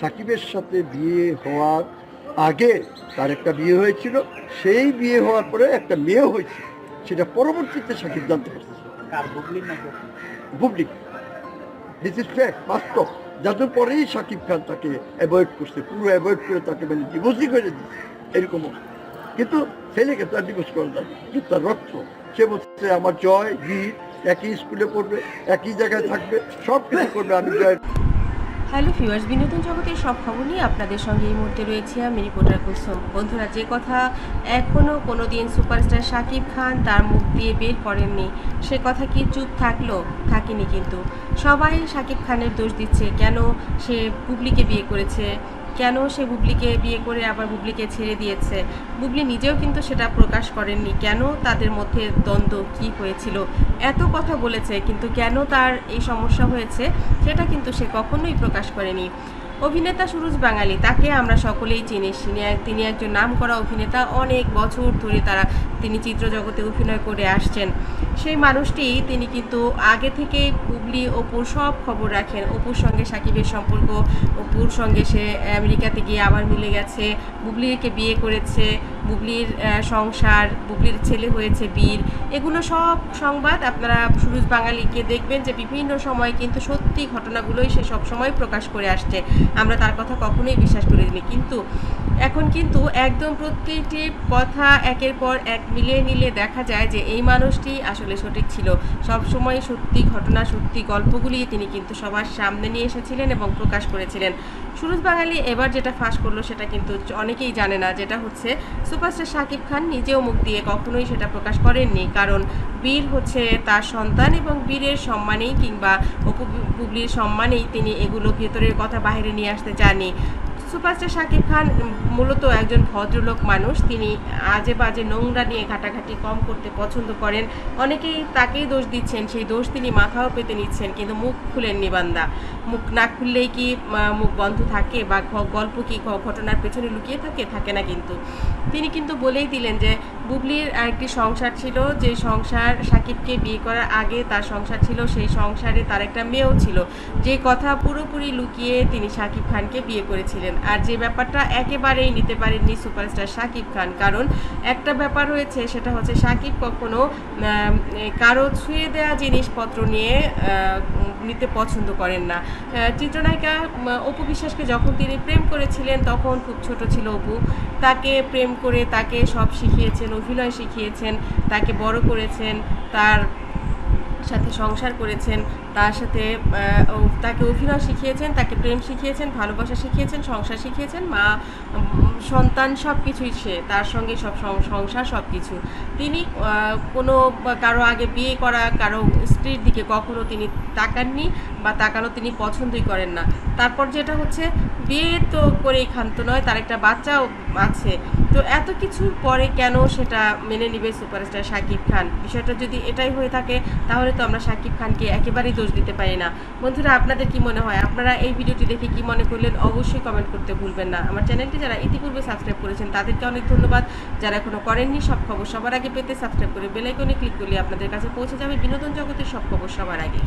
সাকিবের সাথে বিয়ে হওয়ার আগে তার একটা বিয়ে হয়েছিল। সেই বিয়ে হওয়ার পরে একটা মেয়ে হয়েছে সেটা পরবর্তীতে সাকিব জানতে পারছে। দিস ইজ ফ্যাক্ট বাস্তব। যাদের পরেই সাকিব খান তাকে অ্যাভয়েড করছে পুরো অ্যাভয়েড করে তাকে মানে ডিভোর্সই করে দিচ্ছে এরকম কিন্তু ছেলেকে তার ডিভোর্স করা যায় কিন্তু তার রক্ত। সে বলছে আমার জয় বীর একই স্কুলে পড়বে একই জায়গায় থাকবে সব কিছু করবে আমি জয় হ্যালো ফিওয়ার্স বিনোদন জগতের সব খবর নিয়ে আপনাদের সঙ্গে এই মুহূর্তে রয়েছে আমি রিপোর্টার কুসুম। বন্ধুরা, যে কথা এখনও কোনো দিন সুপারস্টার শাকিব খান তার মুখ দিয়ে বের করেননি, সে কথা কি চুপ থাকল? থাকেনি কিন্তু। সবাই শাকিব খানের দোষ দিচ্ছে। কেন সে পুবলিকে বিয়ে করেছে? কেন সে বুবলিকে বিয়ে করে আবার বুবলিকে ছেড়ে দিয়েছে? বুবলি নিজেও কিন্তু সেটা প্রকাশ করেননি। কেন তাদের মধ্যে দ্বন্দ্ব কি হয়েছিল? এত কথা বলেছে, কিন্তু কেন তার এই সমস্যা হয়েছে? সেটা কিন্তু সে কখনোই প্রকাশ করেনি। অভিনেতা সুরজ বাঙালি, তাকে আমরা সকলেই চিনি। তিনি একজন নাম করা অভিনেতা। অনেক বছর ধরে তারা, তিনি চিত্রজগতে অভিনয় করে আসছেন। সেই মানুষটি, তিনি কিন্তু আগে থেকে হুগলি অপুর সব খবর রাখেন। অপুর সঙ্গে সাকিবের সম্পর্ক অপুর সঙ্গে সে আমেরিকাতে গিয়ে আবার মিলে গেছে। বুবলিকে বিয়ে করেছে। বুবলির সংসার, বুবলির ছেলে হয়েছে বীর। এগুলো সব সংবাদ আপনারা সুরুজ বাঙালিকে দেখবেন যে বিভিন্ন সময় কিন্তু সত্যি ঘটনাগুলোই সে সব সময় প্রকাশ করে আসছে। আমরা তার কথা কখনোই বিশ্বাস করিনি কিন্তু এখন কিন্তু একদম প্রত্যেকটি কথা একের পর এক মিলিয়ে নিলে দেখা যায় যে এই মানুষটি আসলে সঠিক ছিল। সব সময় সত্যি ঘটনা, সত্যি গল্পগুলি তিনি কিন্তু সবার সামনে নিয়ে এসেছিলেন এবং প্রকাশ করেছিলেন। সুরজ বাঙালি এবার যেটা ফাঁস করল সেটা কিন্তু অনেকেই জানে না, যেটা হচ্ছে সুপারস্টার শাকিব খান নিজেও মুখ দিয়ে কখনোই সেটা প্রকাশ করেননি, কারণ বীর হচ্ছে তার সন্তান এবং বীরের সম্মানেই কিংবা অপু সম্মানেই তিনি এগুলো ভেতরের কথা বাইরে নিয়ে আসতে চাননি। সুপারস্টার শাকিব খান মূলত একজন ভদ্রলোক মানুষ। তিনি আজে বাজে নোংরা নিয়ে ঘাটাঘাটি কম করতে পছন্দ করেন। অনেকেই তাকেই দোষ দিচ্ছেন, সেই দোষ তিনি মাথাও পেতে নিচ্ছেন, কিন্তু মুখ খুলেন নিবান্দা মুখ না খুললেই কি মুখ বন্ধ থাকে বা গল্প কি ঘটনার পেছনে লুকিয়ে থাকে? থাকে না কিন্তু। তিনি কিন্তু বলেই দিলেন যে বুবলির আরেকটি সংসার ছিল, যে সংসার সাকিবকে বিয়ে করার আগে তার সংসার ছিল, সেই সংসারে তার একটা মেয়েও ছিল। যে কথা পুরোপুরি লুকিয়ে তিনি শাকিব খানকে বিয়ে করেছিলেন। আর যে ব্যাপারটা একেবারেই নিতে পারেননি সুপারস্টার শাকিব খান, কারণ একটা ব্যাপার রয়েছে, সেটা হচ্ছে শাকিব কখনো কারও ছুঁয়ে দেওয়া জিনিসপত্র নিয়ে নিতে পছন্দ করেন না। চিত্রনায়িকা অপু বিশ্বাসকে যখন তিনি প্রেম করেছিলেন, তখন খুব ছোট ছিল অপু। তাকে প্রেম করে তাকে সব শিখিয়েছেন অভিনয় শিখিয়েছেন তাকে বড় করেছেন তার সাথে সংসার করেছেন, তার সাথে তাকে অভিনয় শিখিয়েছেন, তাকে প্রেম শিখিয়েছেন, ভালোবাসা শিখিয়েছেন, সংসার শিখিয়েছেন, মা সন্তান সব কিছুই সে, তার সঙ্গে সব সংসার সব কিছু তিনি কোনো কারও আগে বিয়ে করা, কারও স্ত্রীর দিকে কখনো তিনি তাকাননি বা তাকানো তিনি পছন্দই করেন না। তারপর যেটা হচ্ছে, বিয়ে তো করেই ক্ষান্ত নয়, তার একটা বাচ্চাও আছে। তো এত কিছুর পরে কেন সেটা মেনে নিবে সুপারস্টার শাকিব খান? বিষয়টা যদি এটাই হয়ে থাকে, তাহলে তো আমরা শাকিব খানকে একেবারেই দোষ দিতে পারি না। বন্ধুরা, আপনাদের কি মনে হয়? আপনারা এই ভিডিওটি দেখে কি মনে করলেন? অবশ্যই কমেন্ট করতে ভুলবেন না। আমার চ্যানেলটি যারা ইতিপূর্বে সাবস্ক্রাইব করেছেন, তাদেরকে অনেক ধন্যবাদ। যারা এখনও করেননি, সব খবর সবার আগে পেতে সাবস্ক্রাইব করে বেলাইকনে ক্লিক করলে আপনাদের কাছে পৌঁছে যাবে বিনোদন জগতের সব খবর সবার আগে।